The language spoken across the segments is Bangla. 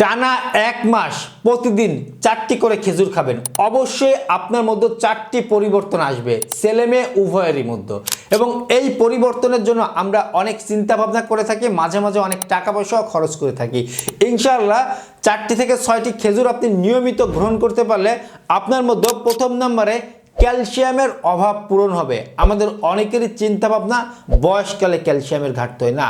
টানা এক মাস প্রতিদিন চারটি করে খেজুর খাবেন। অবশ্যই আপনার মধ্যে চারটি পরিবর্তন আসবে, ছেলে মেয়ে উভয়েরই মধ্যে। এবং এই পরিবর্তনের জন্য আমরা অনেক চিন্তা ভাবনা করে থাকি, মাঝে মাঝে অনেক টাকা পয়সাও খরচ করে থাকি। ইনশাআল্লাহ চারটি থেকে ছয়টি খেজুর আপনি নিয়মিত গ্রহণ করতে পারলে আপনার মধ্যে প্রথম নম্বরে ক্যালসিয়ামের অভাব পূরণ হবে। আমাদের অনেকেরই চিন্তা ভাবনা বয়সকালে ক্যালসিয়ামের ঘাটতি হয় না।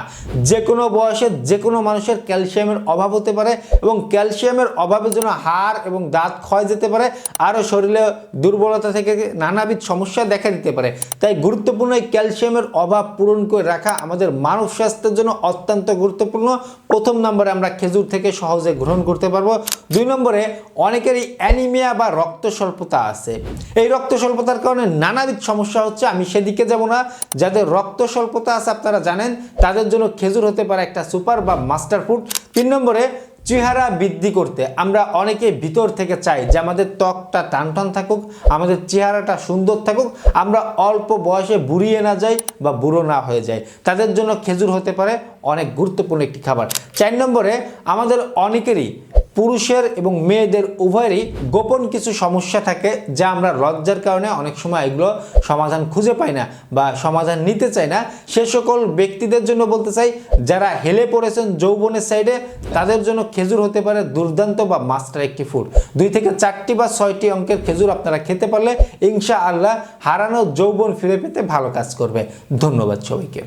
যে কোনো বয়সে যে কোনো মানুষের ক্যালসিয়ামের অভাব হতে পারে এবং ক্যালসিয়ামের অভাবের জন্য হাড় এবং দাঁত ক্ষয় যেতে পারে, আরও শরীরে দুর্বলতা থেকে নানাবিধ সমস্যা দেখা দিতে পারে। তাই গুরুত্বপূর্ণ এই ক্যালসিয়ামের অভাব পূরণ করে রাখা আমাদের মানব স্বাস্থ্যের জন্য অত্যন্ত গুরুত্বপূর্ণ। প্রথম নম্বরে আমরা খেজুর থেকে সহজে গ্রহণ করতে পারব। দুই নম্বরে অনেকেরই অ্যানিমিয়া বা রক্ত স্বল্পতা আছে। এই রক্ত স্বল্পতার কারণে নানাবিধ সমস্যা হচ্ছে। আমি সেদিকে যাব না। যাদের রক্ত স্বল্পতা আছে আপনারা জানেন, তাদের জন্য খেজুর হতে পারে একটা সুপার বা মাস্টার ফুড। তিন নম্বরে, চেহারা বৃদ্ধি করতে। আমরা অনেকে ভিতর থেকে চাই যে আমাদের ত্বকটা টান টান থাকুক, আমাদের চেহারাটা সুন্দর থাকুক। আমরা অল্প বয়সে বুড়িয়ে না যাই বা বুড়ো না হয়ে যাই। তাদের জন্য খেজুর হতে পারে অনেক গুরুত্বপূর্ণ একটি খাবার। চার নম্বরে, আমাদের অনেকেরই পুরুষের এবং মেয়েদের উভয়েরই গোপন কিছু সমস্যা থাকে যা আমরা লজ্জার কারণে অনেক সময় এগুলো সমাধান খুঁজে পাই না বা সমাধান নিতে চাই না। সে সকল ব্যক্তিদের জন্য বলতে চাই, যারা হেলে পড়েছেন যৌবনের সাইডে তাদের জন্য খেজুর হতে পারে দুর্দান্ত বা মাস্টার একটি ফুড দুই থেকে চারটি বা ছয়টি অঙ্কের খেজুর আপনারা খেতে পারলে ইনশা আল্লাহ হারানো যৌবন ফিরে পেতে ভালো কাজ করবে। ধন্যবাদ সবাইকে।